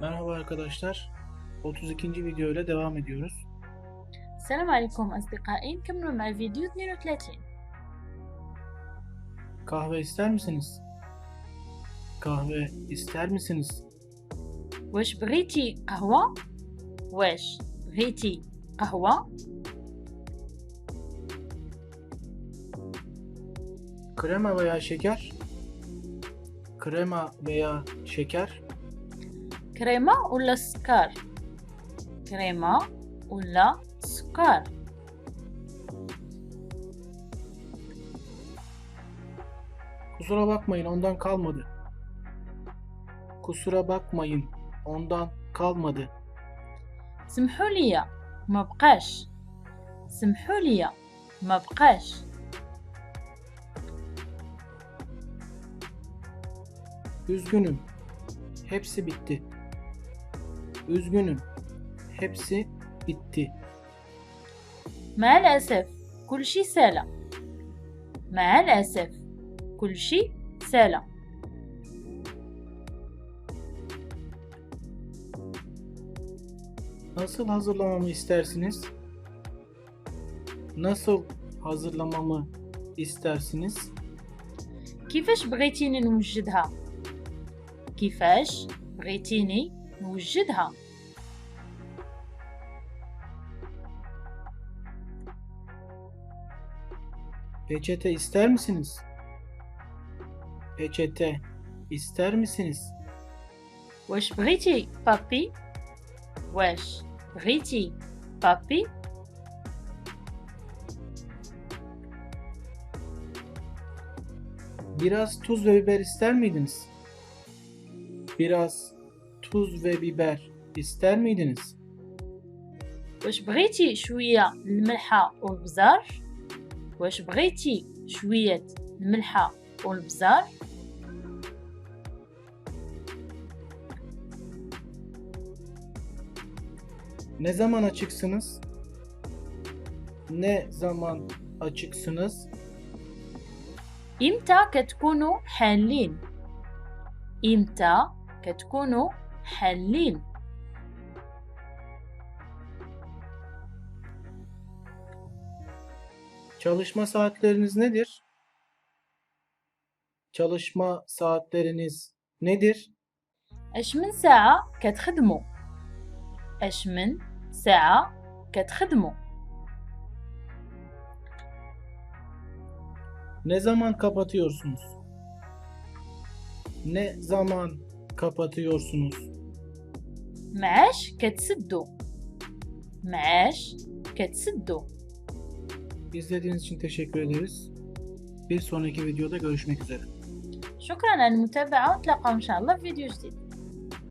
Merhaba arkadaşlar. 32. video ile devam ediyoruz. السلام عليكم أصدقائي نكمل مع الفيديو 32 Kahve ister misiniz? Kahve ister misiniz? واش بغيتي قهوة؟ واش بغيتي قهوة؟ Krema veya şeker? Krema veya şeker? كريمة ولا سكر؟ كريمة ولا سكر؟ Kusura bakmayın ondan kalmadı. Kusura bakmayın ondan kalmadı. سمحوا لي ما بقاش سمحوا لي ما بقاش Üzgünüm. Hepsi bitti. Üzgünüm. Hepsi bitti. مع الأسف كل شي سالة مع الأسف كل شي سالة Nasıl hazırlamamı istersiniz? Nasıl hazırlamamı istersiniz? كيفاش بغيتيني نوجدها كيفاش بغيتيني نوجدها Peçete ister misiniz? Peçete ister misiniz? واش بغيتي بابي واش بغيتي بابي Biraz tuz ve biber ister miydiniz? Biraz tuz ve biber ister miydiniz? واش بغيتي شوية الملحة والبزار واش بغيتي شوية الملحة والبزار Ne zaman açıksınız? Ne zaman açıksınız? إمتى كتكونوا حالين إمتى كتكونوا حالين Çalışma saatleriniz nedir? Çalışma saatleriniz nedir? اش من ساعة كتخدموا اش من ساعة كتخدموا Ne zaman kapatıyorsunuz? Ne zaman kapatıyorsunuz? معاش كتسدوا معاش كتسدوا İzlediğiniz için teşekkür ederiz. Bir sonraki videoda görüşmek üzere. شكرا على المتابعة ونتلاقاو إن شاء الله في فيديو جديد